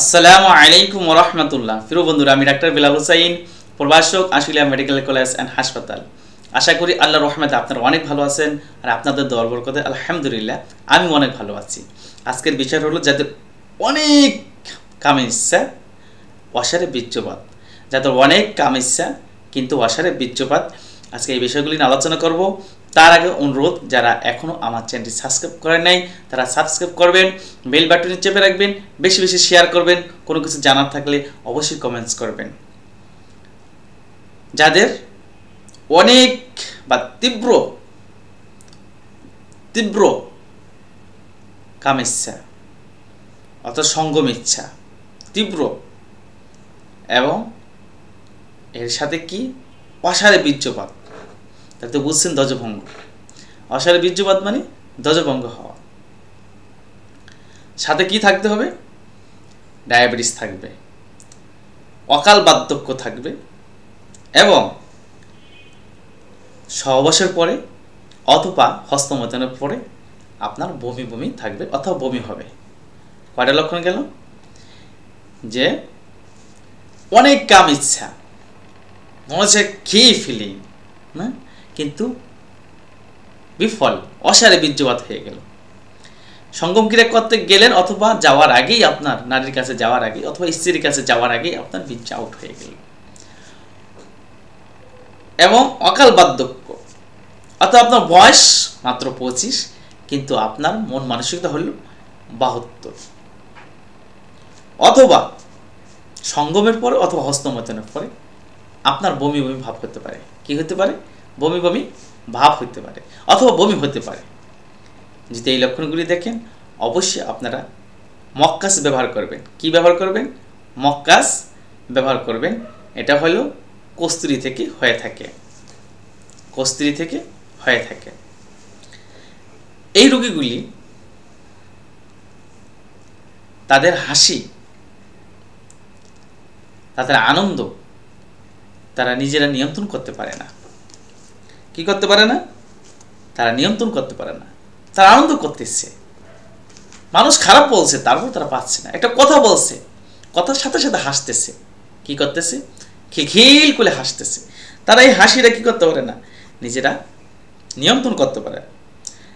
আসসালামু আলাইকুম রহমতুল্লাহ ফিরো বন্ধুরা, আমি ডাক্তার বিলাল হুসাইন, প্রভাষক, আশুলিয়া মেডিকেল কলেজ অ্যান্ড হাসপাতাল। আশা করি আল্লাহ রহমতে আপনারা অনেক ভালো আছেন আর আপনাদের দর বরকতে আলহামদুলিল্লাহ আমি অনেক ভালো আছি। আজকের বিষয় হলো যাদের অনেক কাম ইচ্ছা, অসারে বীর্যপাত। যাদের অনেক কাম ইচ্ছা, কিন্তু অসারে বীর্যপাত, আজকে এই বিষয়গুলি নিয়ে আলোচনা করব। তার আগে অনুরোধ, যারা এখনও আমার চ্যানেলটি সাবস্ক্রাইব করেন নাই, তারা সাবস্ক্রাইব করবেন বেল বাটনে চেপে রাখবেন, বেশি বেশি শেয়ার করবেন, কোনো কিছু জানার থাকলে অবশ্যই কমেন্টস করবেন। যাদের অনেক বা তীব্র তীব্র কামিচ্ছা অর্থাৎ সঙ্গম ইচ্ছা, তীব্র, এবং এর সাথে কি? অসারে বীর্যপাত। তাহলে বুঝছেন ধ্বজভঙ্গ। অসারে বীর্যপাত মানে ধ্বজভঙ্গ হওয়া। সাথে কি থাকতে হবে? ডায়াবেটিস থাকবে। অকাল বার্ধক্য থাকবে। এবং সহবাসের পরে অথবা হস্তমতনের পরে আপনার বমি বমি থাকবে অথবা বমি হবে। কয়টা লক্ষণ গেল? যে অনেক কাম ইচ্ছা। মনে হচ্ছে খেয়ে ফেলি না কিন্তু বিফল, অসারে বীর্যপাত হয়ে গেল। সঙ্গম ক্রিয়া করতে গেলেন অথবা যাওয়ার আগেই আপনার, নারীর কাছে যাওয়ার আগে অথবা স্ত্রীর কাছে যাওয়ার আগেই আপনার বীর্য আউট হয়ে গেল। এবং অকাল বার্ধক্য। অর্থাৎ আপনার বয়স মাত্র পঁচিশ, কিন্তু আপনার মন মানসিকতা হল বাহাত্তর। অথবা সঙ্গমের পরে অথবা হস্তমতনের পরে আপনার বমি বমি ভাব হতে পারে। কি হতে পারে? বমি বমি ভাব হতে পারে, অথবা বমি হতে পারে। যদি এই লক্ষণগুলি দেখেন, অবশ্যই আপনারা মক্কাস ব্যবহার করবেন। কি ব্যবহার করবেন? মক্কাস ব্যবহার করবেন। এটা হলো কস্তুরি থেকে হয়ে থাকে। কস্তুরি থেকে হয়ে থাকে। এই রোগীগুলি তাদের হাসি, তাদের আনন্দ তারা নিজেরা নিয়ন্ত্রণ করতে পারে না। কি করতে পারে না? তারা নিয়ন্ত্রণ করতে পারে না। তারা আনন্দ করতেছে। মানুষ খারাপ বলছে, তারপর তারা পাচ্ছে না। একটা কথা বলছে, কথার সাথে সাথে হাসতেছে। কি করতেছে? খিলখিল করে হাসতেছে। তারা এই হাসিটা কি করতে পারে না? নিজেরা নিয়ন্ত্রণ করতে পারে।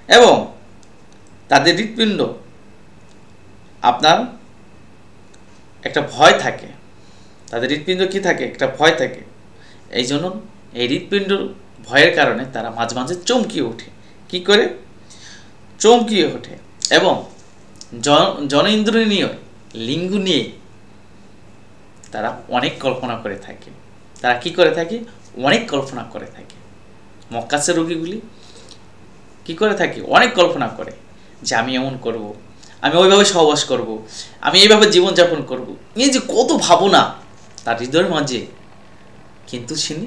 এবং তাদের হৃৎপিণ্ড, আপনার একটা ভয় থাকে। তাদের হৃৎপিণ্ড কি থাকে? একটা ভয় থাকে। এই জন্য এই হৃৎপিণ্ড ভয়ের কারণে তারা মাঝে মাঝে চমকিয়ে ওঠে কি করে চমকিয়ে ওঠে এবং জন জনেন্দ্রনীয় লিঙ্গ নিয়ে তারা অনেক কল্পনা করে থাকে তারা কি করে থাকে অনেক কল্পনা করে থাকে মক্কাসের রোগীগুলি কি করে থাকে অনেক কল্পনা করে যে আমি এমন করব। আমি ওইভাবে সহবাস করব। আমি এইভাবে জীবনযাপন করব। এই যে কত ভাবনা তার হৃদয়ের মাঝে কিন্তু তিনি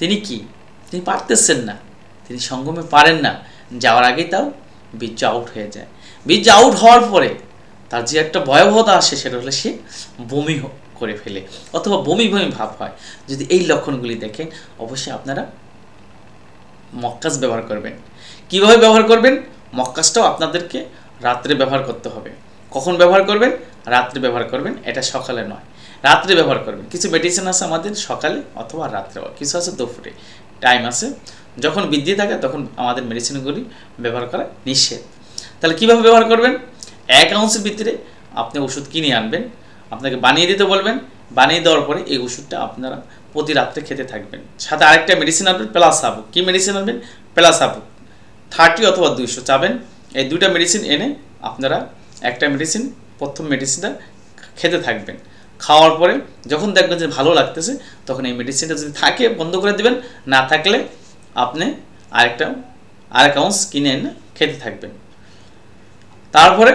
তিনি কি? তিনি পারতেছেন না। তিনি সঙ্গমে পারেন না। যাওয়ার আগেই তার বীর্য আউট হয়ে যায়। বীর্য আউট হওয়ার পরে তার যে একটা ভয়াবহতা আসে, সেটা হলে সে বমি করে ফেলে অথবা বমি বমি ভাব হয়। যদি এই লক্ষণগুলি দেখেন, অবশ্যই আপনারা মক্কাস ব্যবহার করবেন। কীভাবে ব্যবহার করবেন? মক্কাসটাও আপনাদেরকে রাত্রে ব্যবহার করতে হবে। কখন ব্যবহার করবেন? রাত্রে ব্যবহার করবেন, এটা সকালে নয়। রাত্রে ব্যবহার করবেন। কিছু মেডিসিন আছে আমাদের সকালে অথবা রাত্রে। কিছু আছে দুপুরে। টাইম আছে। যখন বৃদ্ধি থাকে, তখন আমাদের মেডিসিনগুলি ব্যবহার করা নিষেধ। তাহলে কীভাবে ব্যবহার করবেন? এক আউন্সের ভিতরে আপনি ওষুধ কিনে আনবেন। আপনাকে বানিয়ে দিতে বলবেন। বানিয়ে দেওয়ার পরে এই ওষুধটা আপনারা প্রতি রাত্রে খেতে থাকবেন। সাথে আরেকটা মেডিসিন আনবেন প্লাস হাবুক কী মেডিসিন আনবেন? প্লাস হাবুক থার্টি অথবা দুইশো চাবেন। এই দুইটা মেডিসিন এনে আপনারা একটা মেডিসিন প্রথম মেডিসিনটা খেতে থাকবেন। খাওয়ার পরে যখন দেখবেন যে ভালো লাগতেছে, তখন এই মেডিসিনটা যদি থাকে, বন্ধ করে দেবেন। না থাকলে আপনি আরেকটা, আরেক আউন্স কিনে এনে খেতে থাকবেন। তারপরে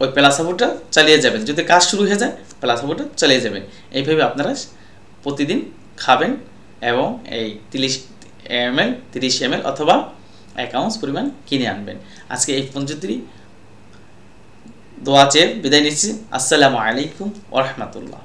ওই প্লাসাবোটা চালিয়ে যাবেন। যদি কাজ শুরু হয়ে যায়, প্লাসাবোটা চালিয়ে যাবেন। এইভাবে আপনারা প্রতিদিন খাবেন এবং এই তিরিশ এম এল, তিরিশ এম এল অথবা এক আউন্স পরিমাণ কিনে আনবেন। আজকে এই পঞ্চত্রি দোয়া চেয়ে বিদায় নিচ্ছি। আসসালামু আলাইকুম ওরহমতুল্লাহ